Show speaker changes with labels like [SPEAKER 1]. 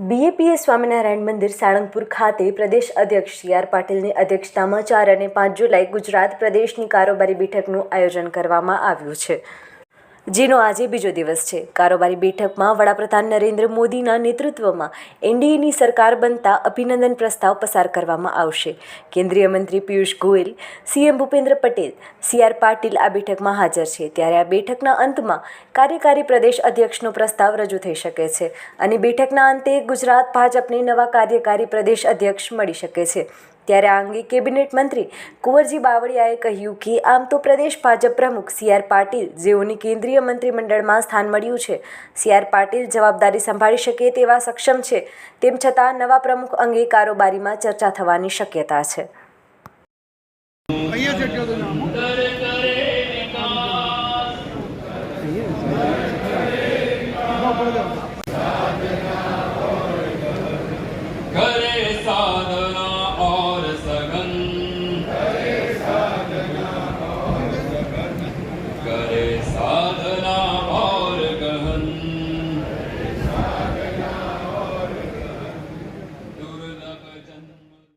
[SPEAKER 1] બીએપીએ સ્વામિનારાયણ મંદિર સાળંગપુર ખાતે પ્રદેશ અધ્યક્ષ સી આર પાટીલની અધ્યક્ષતામાં ચાર અને પાંચ જુલાઈ ગુજરાત પ્રદેશની કારોબારી બેઠકનું આયોજન કરવામાં આવ્યું છે. જેનો આજે બીજો દિવસ છે. કારોબારી બેઠકમાં વડાપ્રધાન નરેન્દ્ર મોદીના નેતૃત્વમાં એનડીએની સરકાર બનતા અભિનંદન પ્રસ્તાવ પસાર કરવામાં આવશે. કેન્દ્રીય મંત્રી પિયુષ ગોયલ, સીએમ ભૂપેન્દ્ર પટેલ સીઆર પાટીલ આ બેઠકમાં હાજર છે. ત્યારે આ બેઠકના અંતમાં કાર્યકારી પ્રદેશ અધ્યક્ષનો પ્રસ્તાવ રજૂ થઈ શકે છે અને બેઠકના અંતે ગુજરાત ભાજપને નવા કાર્યકારી પ્રદેશ અધ્યક્ષ મળી શકે છે. ત્યારે આ અંગે કેબિનેટ મંત્રી કુંવરજી બાવળિયાએ કહ્યું કે આમ તો પ્રદેશ ભાજપ પ્રમુખ સી આર પાટીલ જેઓની કેન્દ્રીય મંત્રીમંડળમાં સ્થાન મળ્યું છે. સી આર પાટીલ જવાબદારી સંભાળી શકે તેવા સક્ષમ છે. તેમ છતાં નવા પ્રમુખ અંગે કારોબારીમાં ચર્ચા થવાની શક્યતા છે.